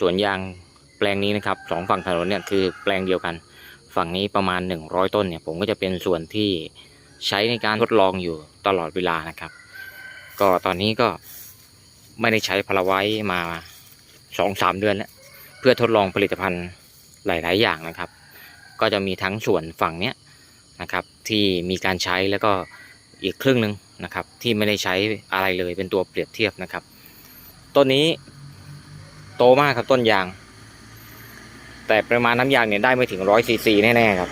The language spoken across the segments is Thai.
สวนยางแปลงนี้นะครับสองฝั่งถนนเนี่ยคือแปลงเดียวกัน ฝั่งนี้ประมาณ 100 ต้นเนี่ยผมก็จะเป็นส่วนที่ใช้ในการทดลองอยู่ตลอดเวลานะครับ ก็ตอนนี้ก็ไม่ได้ใช้พลาไว้มาสองสามเดือนแล้วเพื่อทดลองผลิตภัณฑ์หลาย ๆ อย่างนะครับ ก็จะมีทั้งส่วนฝั่งเนี้ยนะครับที่มีการใช้แล้วก็อีกครึ่งหนึ่งนะครับที่ไม่ได้ใช้อะไรเลยเป็นตัวเปรียบเทียบนะครับต้นนี้ โตมากครับต้นยาง แต่ปริมาณน้ำยางเนี่ยได้ไม่ถึงร้อยซีซีแน่ๆครับ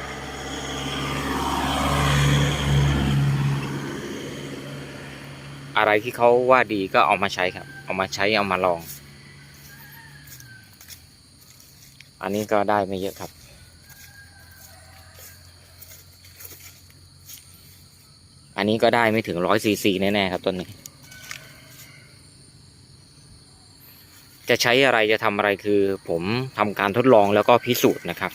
อะไรที่เขาว่าดีก็เอามาใช้ครับ เอามาใช้เอามาลอง อันนี้ก็ได้ไม่เยอะครับอันนี้ก็ได้ไม่ถึงร้อยซีซีแน่ๆครับต้นนี้ จะใช้อะไรจะทำอะไรคือ ผมทำการทดลองแล้วก็พิสูจน์นะครับ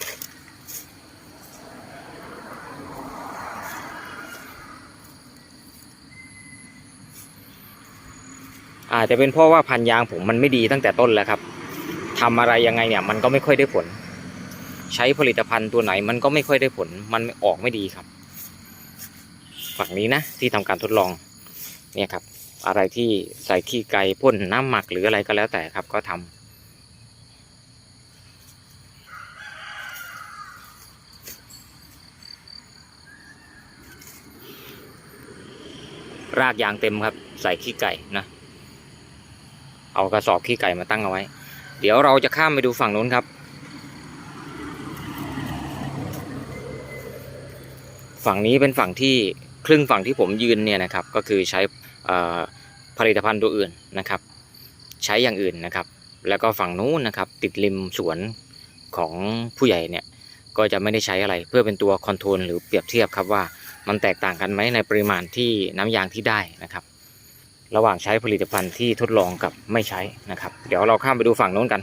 อาจจะเป็นเพราะว่าพันยางผมมันไม่ดีตั้งแต่ต้นแล้วครับทำอะไรยังไงเนี่ย มันก็ไม่ค่อยได้ผล ใช้ผลิตภัณฑ์ตัวไหนมันก็ไม่ค่อยได้ผล มันออกไม่ดีครับ ฝั่งนี้นะที่ทำการทดลองเนี่ยครับ อะไรที่ใส่ขี้ไก่พ่นน้ำหมักหรืออะไรก็แล้วแต่ครับก็ทำรากยางเต็มครับ ใส่ขี้ไก่นะ เอากระสอบขี้ไก่มาตั้งเอาไว้ เดี๋ยวเราจะข้ามไปดูฝั่งนู้นครับ ฝั่งนี้เป็นฝั่งที่ครึ่งฝั่งที่ผมยืนเนี่ยนะครับ ก็คือใช้ ผลิตภัณฑ์ตัวอื่นนะครับ ใช้อย่างอื่นนะครับ แล้วก็ฝั่งนู้นนะครับติดริมสวนของผู้ใหญ่เนี่ยก็จะไม่ได้ใช้อะไรเพื่อเป็นตัวคอนโทรลหรือเปรียบเทียบครับว่ามันแตกต่างกันไหมในปริมาณที่น้ำยางที่ได้นะครับ ระหว่างใช้ผลิตภัณฑ์ที่ทดลองกับไม่ใช้นะครับ เดี๋ยวเราข้ามไปดูฝั่งโน้นกัน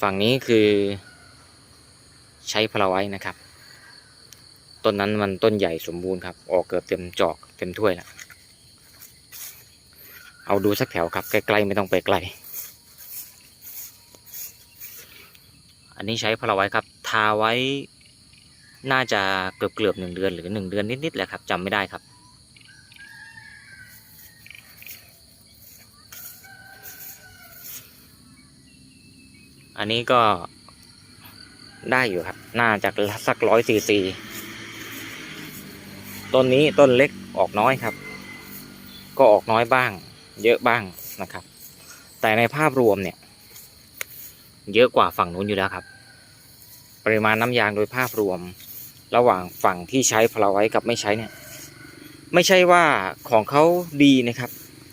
ฝั่งนี้คือใช้พลาไว้นะครับ ต้นนั้นมันต้นใหญ่สมบูรณ์ครับ ออกเกือบเต็มจอกเต็มถ้วยแล้วเอาดูสักแถวครับ ใกล้ๆไม่ต้องไปไกล อันนี้ใช้พลาไว้ครับ ทาไว้น่าจะเกือบเกือบๆหนึ่งเดือนหรือหนึ่งเดือนนิดๆแหละครับจำไม่ได้ครับ อันนี้ก็ได้อยู่ครับ น่าจะสักร้อยซีซีต้นนี้ต้นเล็กออกน้อยครับ ก็ออกน้อยบ้าง เยอะบ้างนะครับ แต่ในภาพรวมเนี่ย เยอะกว่าฝั่งนู้นอยู่แล้วครับ ปริมาณน้ำยางโดยภาพรวม ระหว่างฝั่งที่ใช้พลาไว้กับไม่ใช้เนี่ย ไม่ใช่ว่าของเขาดีนะครับ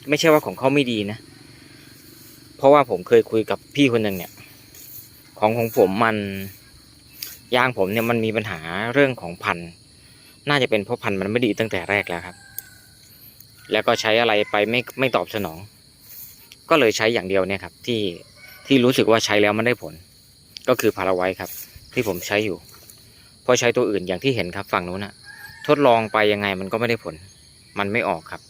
ไม่ใช่ว่าของเขาไม่ดีนะ เพราะว่าผมเคยคุยกับพี่คนหนึ่งเนี่ย ของของผมมันยางผมเนี่ยมันมีปัญหาเรื่องของพันน่าจะเป็นเพราะพันมันไม่ดีตั้งแต่แรกแล้วครับ แล้วก็ใช้อะไรไปไม่ไม่ตอบสนอง ก็เลยใช้อย่างเดียวเนี่ยครับ ที่ที่รู้สึกว่าใช้แล้วมันได้ผล ก็คือพาราไว้ครับ ที่ผมใช้อยู่พราะใช้ตัวอื่นอย่างที่เห็นครับฝั่งนู้นนะทดลองไปยังไงมันก็ไม่ได้ผล มันไม่ออกครับ